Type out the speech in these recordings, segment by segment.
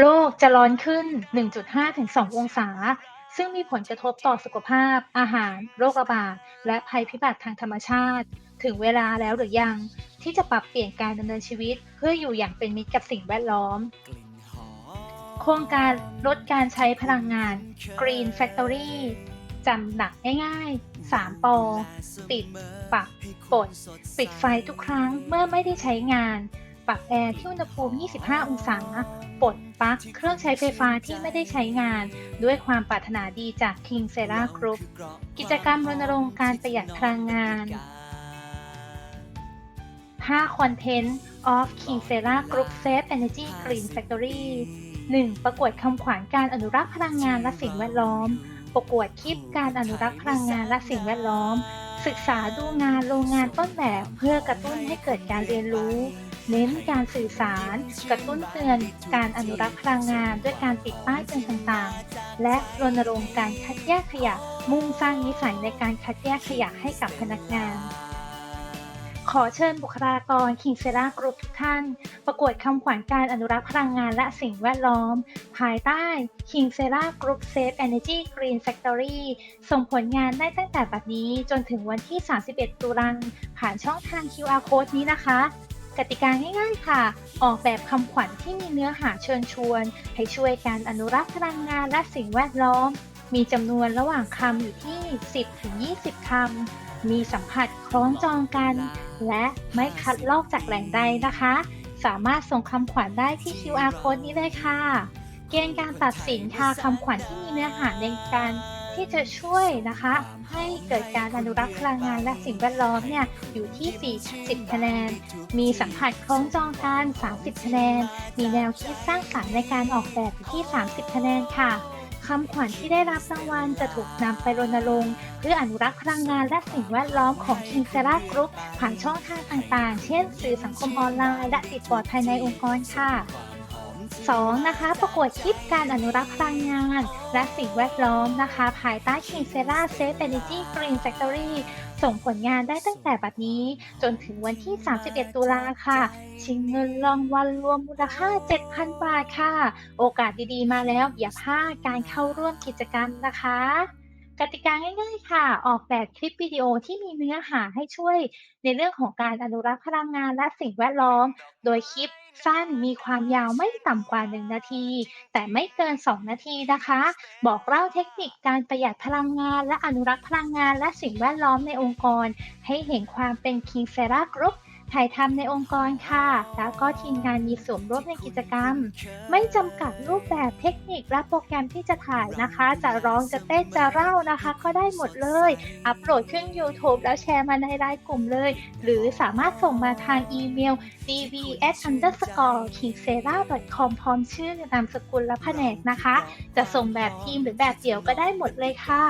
โลกจะร้อนขึ้น 1.5-2องศา ซึ่งมีผลกระทบต่อสุขภาพ อาหาร โรคระบาด และภัยพิบัติทางธรรมชาติ ถึงเวลาแล้วหรือยัง ที่จะปรับเปลี่ยนการดำเนินชีวิต เพื่ออยู่อย่างเป็นมิตรกับสิ่งแวดล้อม โครงการลดการใช้พลังงาน Green Factory จำหนักง่ายๆ 3 ปอ ปิด ปักปดปิดไฟทุกครั้งเมื่อไม่ได้ใช้งาน ปรับแอร์ที่อุณหภูมิ 25 องศา ปลดปลั๊กเครื่องใช้ไฟฟ้าที่ไม่ได้ใช้งาน ด้วยความปรารถนาดีจาก King s e r a Group กิจกรรมรณรงค์การประหยัดพลังงาน 5 คอนเทนต์ of King s e r a Group Safe Energy Green Factory 1. ประกวดคำขวัญการอนุรักษ์พลังงานและสิ่งแวดล้อม ประกวดคลิปการอนุรักษ์พลังงานและสิ่งแวดล้อม ศึกษาดูงานโรงงานต้นแบบเพื่อกระตุ้นให้เกิดการเรียนรู้ เน้นการสื่อสาร กระตุ้นเตือนการอนุรักษ์พลังงาน ด้วยการติดป้ายเตือนต่างๆ และรณรงค์การคัดแยกขยะ มุ่งสร้างนิสัยในการคัดแยกขยะให้กับพนักงาน ขอเชิญบุคลากร King s e r a Group ทุกท่าน ประกวดคำขวัญการอนุรักษ์พลังงานและสิ่งแวดล้อม ภายใต้ King s e r a Group Safe Energy Green Factory ส่งผลงานได้ตั้งแต่บัดนี้จนถึงวันที่ 31 ตุลาคมผ่านช่องทาง QR Code นี้นะคะ กติกาง่ายๆค่ะ ออกแบบคำขวัญที่มีเนื้อหาเชิญชวน ให้ช่วยการอนุรักษ์พลังงานและสิ่งแวดล้อม มีจำนวนระหว่างคำอยู่ที่ 10-20 คำ มีสัมผัสคล้องจองกัน และไม่คัดลอกจากแหล่งใดนะคะ สามารถส่งคำขวัญได้ที่ QR code นี้เลยค่ะ เกณฑ์การตัดสินค่ะคำขวัญที่มีเนื้อหาในการ ที่จะช่วยนะคะ ให้เกิดการอนุรักษ์พลังงานและสิ่งแวดล้อมเนี่ยอยู่ที่ 40 คะแนน มีสัมผัสคล้องจองกัน 30 คะแนน มีแนวคิดสร้างสรรค์ในการออกแบบอยู่ที่ 30 คะแนนค่ะคำขวัญที่ได้รับรางวัลจะถูกนำไปรณรงค์เพื่ออนุรักษ์พลังงานและสิ่งแวดล้อมของ King s e r a Group ผ่านช่องทางต่างๆ เช่น สื่อสังคมออนไลน์ และติดบอร์ดภายในองค์กรค่ะ 2. นะคะ ประกวดคลิปการอนุรักษ์พลังงาน และสิ่งแวดล้อมนะคะ ภายใต้ King s e r a Safe Energy Green Factory ส่งผลงานได้ตั้งแต่บัดนี้ จนถึงวันที่ 31 ตุลาค่ะ ชิงเงินรางวัลรวมมูลค่า 7,000 บาทค่ะ โอกาสดีๆ มาแล้ว อย่าพลาดการเข้าร่วมกิจกรรมนะคะ กติกาง่ายๆค่ะ ออกแบบคลิปวิดีโอที่มีเนื้อหาให้ช่วยในเรื่องของการอนุรักษ์พลังงานและสิ่งแวดล้อม โดยคลิปสั้นมีความยาวไม่ต่ำกว่า 1 นาที แต่ไม่เกิน 2 นาทีนะคะ บอกเล่าเทคนิคการประหยัดพลังงาน และอนุรักษ์พลังงานและสิ่งแวดล้อมในองค์กร ให้เห็นความเป็น King s e r a Group ถ่ายทำในองค์กรค่ะ แล้วก็ทีมงานมีส่วนร่วมในกิจกรรม ไม่จำกัดรูปแบบเทคนิคและโปรแกรมที่จะถ่ายนะคะ จะร้องจะเต้นจะเล่านะคะ ก็ได้หมดเลย อัปโหลดขึ้น YouTube แล้วแชร์มาในไลน์กลุ่มเลย หรือสามารถส่งมาทางอีเมล dbs underscore kingsera com พร้อมชื่อนามสกุลและแผนกนะคะ จะส่งแบบทีมหรือแบบเดี่ยวก็ได้หมดเลยค่ะ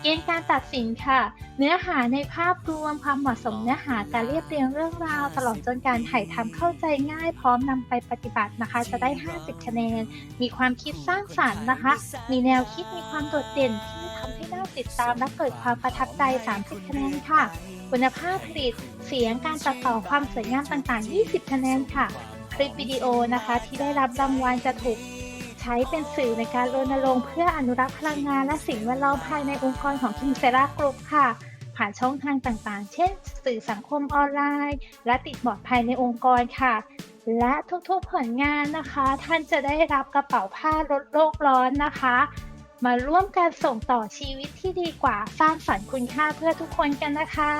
เกณฑ์การตัดสินค่ะ เนื้อหาในภาพรวมความเหมาะสมเนื้อหาการเรียบเรียงเรื่องราวตลอดจนการถ่ายทำเข้าใจง่าย พร้อมนำไปปฏิบัตินะคะ จะได้ 50 คะแนน มีความคิดสร้างสรรค์นะคะ มีแนวคิดมีความโดดเด่นที่ทำให้น่าติดตามและเกิดความประทับใจ 30 คะแนนค่ะ คุณภาพผลิตเสียงการตัดต่อความสวยงามต่างๆ 20 คะแนนค่ะ คลิปวิดีโอนะคะที่ได้รับรางวัลจะถูกใช้เป็นสื่อในการรณรงค์เพื่ออนุรักษ์พลังงานและสิ่งแวดล้อมภายในองค์กรของ King s e r a Group ค่ะ ผ่านช่องทางต่างๆ เช่น สื่อสังคมออนไลน์ และติดบอร์ดภายในองค์กรค่ะ และทุกๆผลงานนะคะ ท่านจะได้รับกระเป๋าผ้าลดโลกร้อนนะคะ มาร่วมกันส่งต่อชีวิตที่ดีกว่าสร้างสรรค์คุณค่าเพื่อทุกคนกันนะคะ